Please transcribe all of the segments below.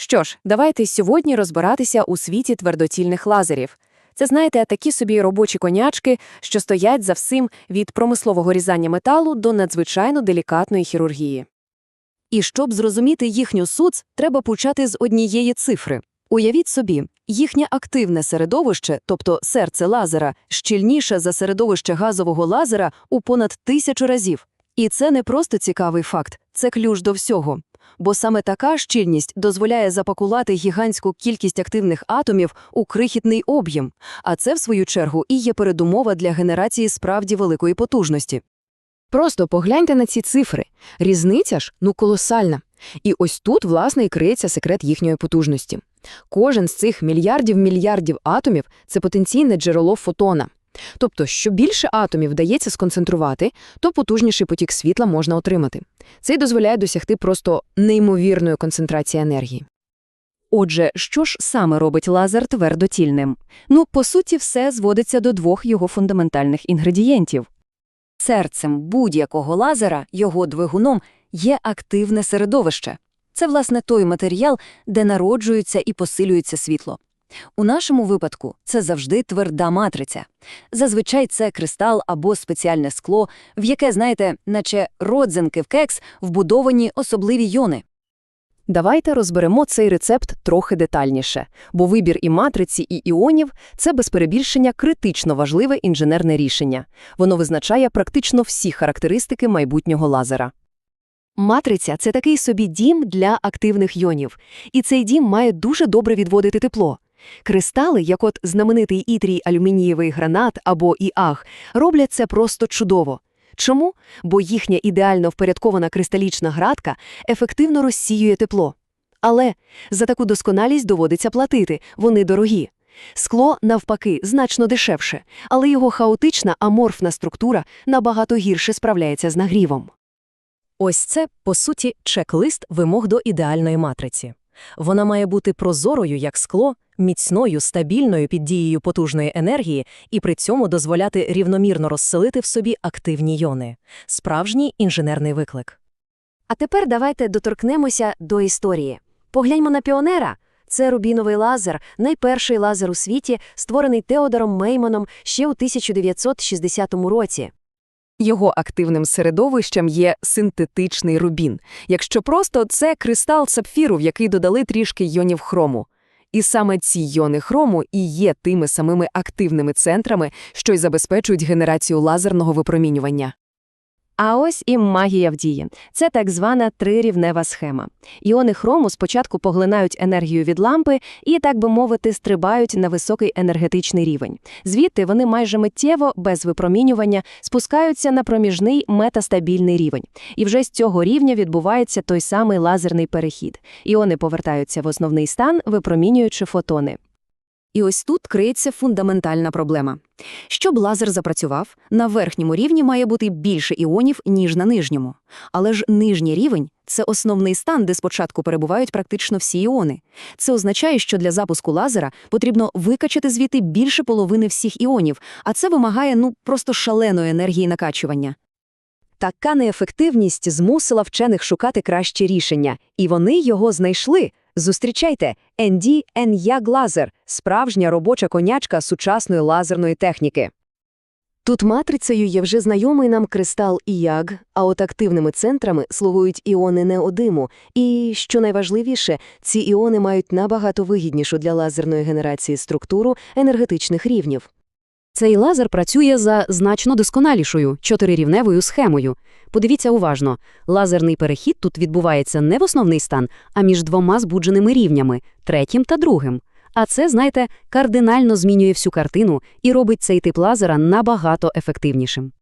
Що ж, давайте сьогодні розбиратися у світі твердотільних лазерів. Це, знаєте, такі собі робочі конячки, що стоять за всім від промислового різання металу до надзвичайно делікатної хірургії. І щоб зрозуміти їхню суть, треба почати з однієї цифри. Уявіть собі, їхнє активне середовище, тобто серце лазера, щільніше за середовище газового лазера у понад тисячу разів. І це не просто цікавий факт, це ключ до всього. Бо саме така щільність дозволяє запакувати гігантську кількість активних атомів у крихітний об'єм, а це, в свою чергу, і є передумова для генерації справді великої потужності. Просто погляньте на ці цифри. Різниця ж ну колосальна. І ось тут, власне, і криється секрет їхньої потужності. Кожен з цих мільярдів мільярдів атомів це потенційне джерело фотона. Тобто, що більше атомів вдається сконцентрувати, то потужніший потік світла можна отримати. Це й дозволяє досягти просто неймовірної концентрації енергії. Отже, що ж саме робить лазер твердотільним? Ну, по суті, все зводиться до двох його фундаментальних інгредієнтів. Серцем будь-якого лазера, його двигуном, є активне середовище. Це, власне, той матеріал, де народжується і посилюється світло. У нашому випадку це завжди тверда матриця. Зазвичай це кристал або спеціальне скло, в яке, знаєте, наче родзинки в кекс вбудовані особливі йони. Давайте розберемо цей рецепт трохи детальніше, бо вибір і матриці, і іонів – це без перебільшення критично важливе інженерне рішення. Воно визначає практично всі характеристики майбутнього лазера. Матриця – це такий собі дім для активних йонів, і цей дім має дуже добре відводити тепло. Кристали, як от знаменитий ітрій алюмінієвий гранат або іаг, роблять це просто чудово. Чому? Бо їхня ідеально впорядкована кристалічна градка ефективно розсіює тепло. Але за таку досконалість доводиться платити, вони дорогі. Скло, навпаки, значно дешевше, але його хаотична аморфна структура набагато гірше справляється з нагрівом. Ось це, по суті, чек-лист вимог до ідеальної матриці. Вона має бути прозорою, як скло, міцною, стабільною під дією потужної енергії і при цьому дозволяти рівномірно розселити в собі активні йони. Справжній інженерний виклик. А тепер давайте доторкнемося до історії. Погляньмо на піонера. Це рубіновий лазер, найперший лазер у світі, створений Теодором Мейманом ще у 1960 році. Його активним середовищем є синтетичний рубін. Якщо просто, це кристал сапфіру, в який додали трішки йонів хрому. І саме ці йони хрому і є тими самими активними центрами, що й забезпечують генерацію лазерного випромінювання. А ось і магія в дії. Це так звана трирівнева схема. Іони хрому спочатку поглинають енергію від лампи і, так би мовити, стрибають на високий енергетичний рівень. Звідти вони майже миттєво, без випромінювання, спускаються на проміжний метастабільний рівень. І вже з цього рівня відбувається той самий лазерний перехід. Іони повертаються в основний стан, випромінюючи фотони. І ось тут криється фундаментальна проблема. Щоб лазер запрацював, на верхньому рівні має бути більше іонів, ніж на нижньому. Але ж нижній рівень – це основний стан, де спочатку перебувають практично всі іони. Це означає, що для запуску лазера потрібно викачати звідти більше половини всіх іонів, а це вимагає ну просто шаленої енергії накачування. Така неефективність змусила вчених шукати кращі рішення, і вони його знайшли. Зустрічайте ND N-YAG лазер – справжня робоча конячка сучасної лазерної техніки. Тут матрицею є вже знайомий нам кристал ІЯГ, а от активними центрами слугують іони неодиму. І, що найважливіше, ці іони мають набагато вигіднішу для лазерної генерації структуру енергетичних рівнів. Цей лазер працює за значно досконалішою чотирирівневою схемою. Подивіться уважно, лазерний перехід тут відбувається не в основний стан, а між двома збудженими рівнями третім та другим. А це, знаєте, кардинально змінює всю картину і робить цей тип лазера набагато ефективнішим.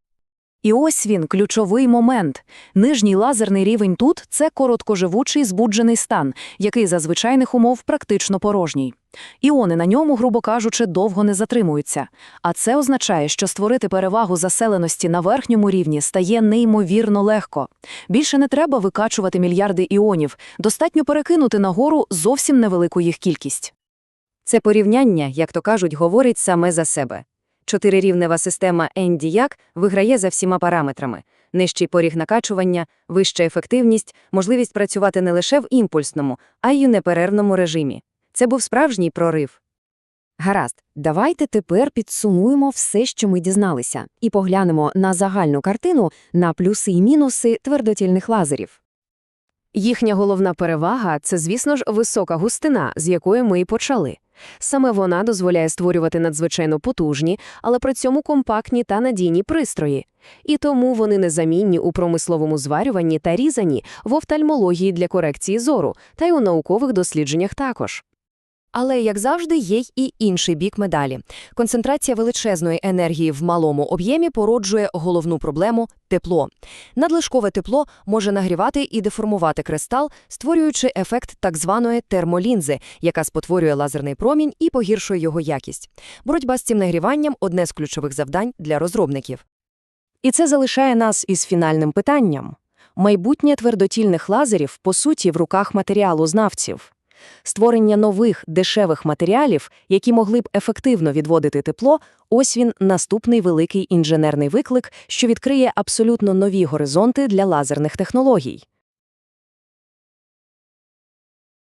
І ось він, ключовий момент. Нижній лазерний рівень тут – це короткоживучий збуджений стан, який за звичайних умов практично порожній. Іони на ньому, грубо кажучи, довго не затримуються. А це означає, що створити перевагу заселеності на верхньому рівні стає неймовірно легко. Більше не треба викачувати мільярди іонів, достатньо перекинути нагору зовсім невелику їх кількість. Це порівняння, як то кажуть, говорить саме за себе. Чотирирівнева система NDIAC виграє за всіма параметрами. нижчий поріг накачування, вища ефективність, можливість працювати не лише в імпульсному, а й у неперервному режимі. Це був справжній прорив. Гаразд, давайте тепер підсумуємо все, що ми дізналися, і поглянемо на загальну картину, на плюси і мінуси твердотільних лазерів. Їхня головна перевага – це, звісно ж, висока густина, з якої ми і почали. Саме вона дозволяє створювати надзвичайно потужні, але при цьому компактні та надійні пристрої. І тому вони незамінні у промисловому зварюванні та різанні, в офтальмології для корекції зору, та й у наукових дослідженнях також. Але, як завжди, є і інший бік медалі. Концентрація величезної енергії в малому об'ємі породжує головну проблему – тепло. Надлишкове тепло може нагрівати і деформувати кристал, створюючи ефект так званої термолінзи, яка спотворює лазерний промінь і погіршує його якість. Боротьба з цим нагріванням – одне з ключових завдань для розробників. І це залишає нас із фінальним питанням. Майбутнє твердотільних лазерів, по суті, в руках матеріалу знавців. Створення нових, дешевих матеріалів, які могли б ефективно відводити тепло, ось він наступний великий інженерний виклик, що відкриє абсолютно нові горизонти для лазерних технологій.